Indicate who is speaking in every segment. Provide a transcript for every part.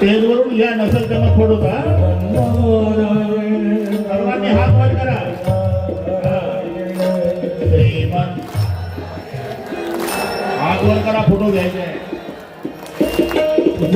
Speaker 1: स्टेजवरून या नसेल त्यांना थोडं का सर्वांनी हात वर करा हात वर करा फोटो घ्यायचे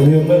Speaker 1: But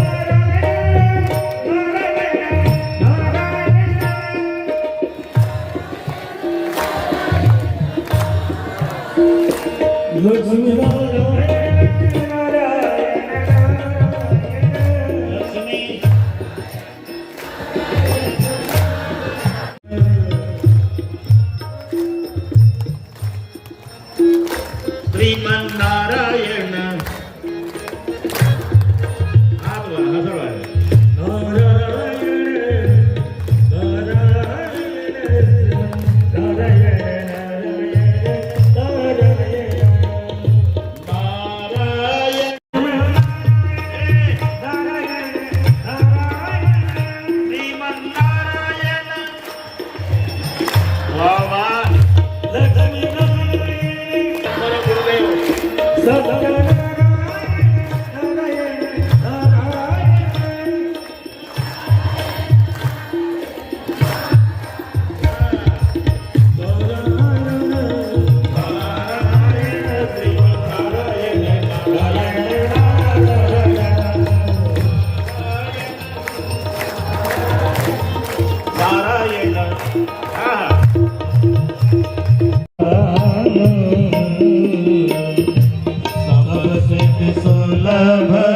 Speaker 1: Sri Man Narayan. सत्य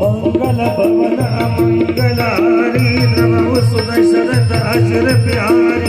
Speaker 2: मंगल भवन मंगलारी नमो सुदर्शन दाशर प्यारे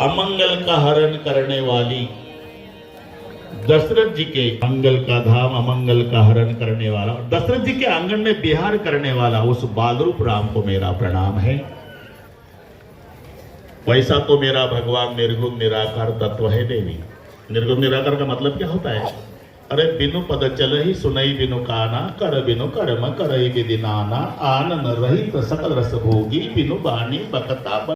Speaker 2: अमंगल का हरण करने वाली दशरथ जी के मंगल का धाम, अमंगल का हरण करने वाला। और दशरथ जी के आँगन में बिहार करने वाला उस बालरूप राम को मेरा प्रणाम है। वैसा तो मेरा भगवान निर्गुण निराकार तत्व है देवी। निर्गुण निराकार का मतलब क्या होता है? अरे, बिनु पद चल ही सुनई बिनु काना, कर बिनु कर्म, करई विधि नाना आन न रही सकल रस भोगी, बिनु बानी बकता